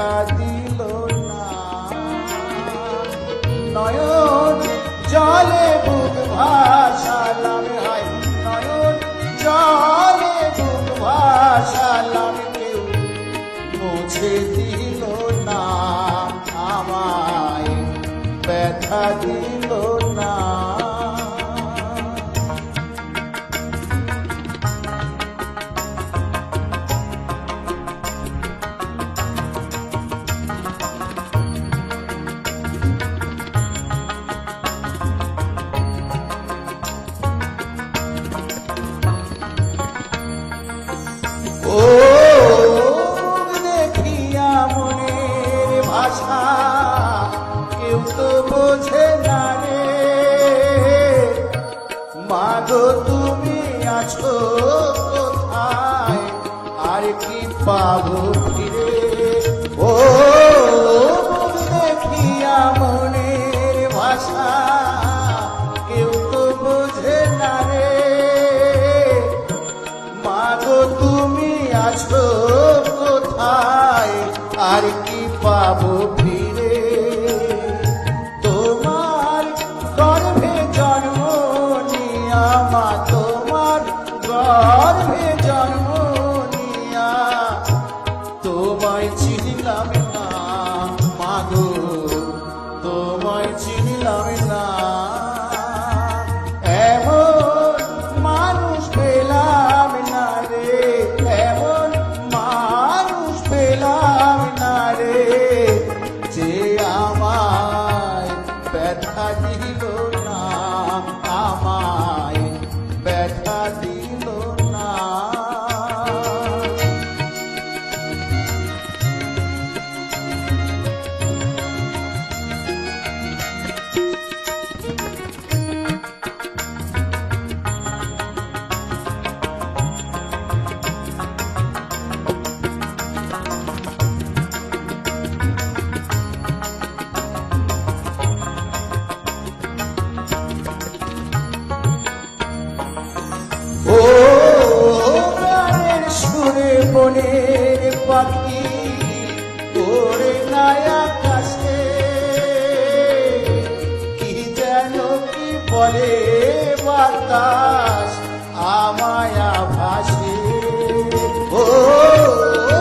ব্যথা দিল না নয়ন জলে বুক ভাসালাম হাই নয়ন জলে বুক ভাসালাম কেউ। মুছে দিল না, আমায় ব্যথা দিল না। ও দেখিয়া মনের ভাষা কেউ তো তুমি আছো কোথায়? আর কি পাবো ফিরে? আছো কোথায়? আর কি পাবো ফিরে? তোমার গর্ভে জন্ম নিয়া মা, তোমার গর্ভে জন্ম নিয়া তোমায় চিনলাম না মাগো তোমায় চিনলাম না। বনের পাখি তোরে নায়া কাছে কি যেন কি বলে বাতাস আমায়া ভাসে ও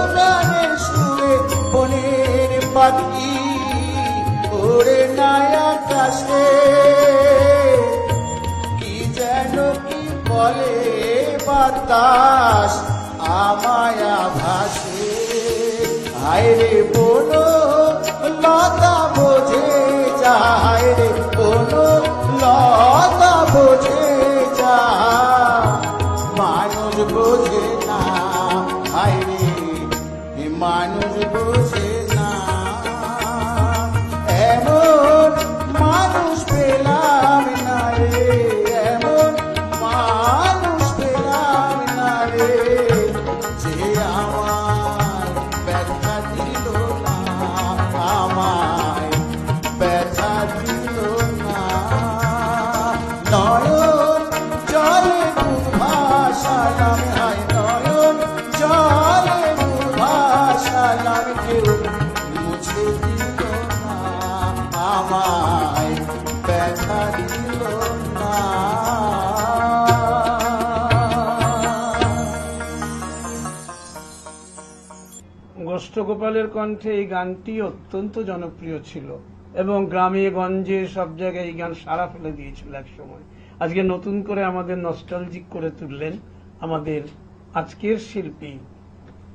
প্রাণের সুরে বনের পাখি তোরে নায়া কাছে কি যেন কি বলে বাতাস আমায়া ভাসে। আইরে বনো যে আমায় গোষ্ঠগোপালের কণ্ঠে এই গানটি অত্যন্ত জনপ্রিয় ছিল এবং গ্রামে গঞ্জে সব জায়গায় এই গান সারা ফেলে দিয়েছিল এক সময়। আজকে নতুন করে আমাদের নস্টালজিক করে তুললেন আমাদের আজকের শিল্পী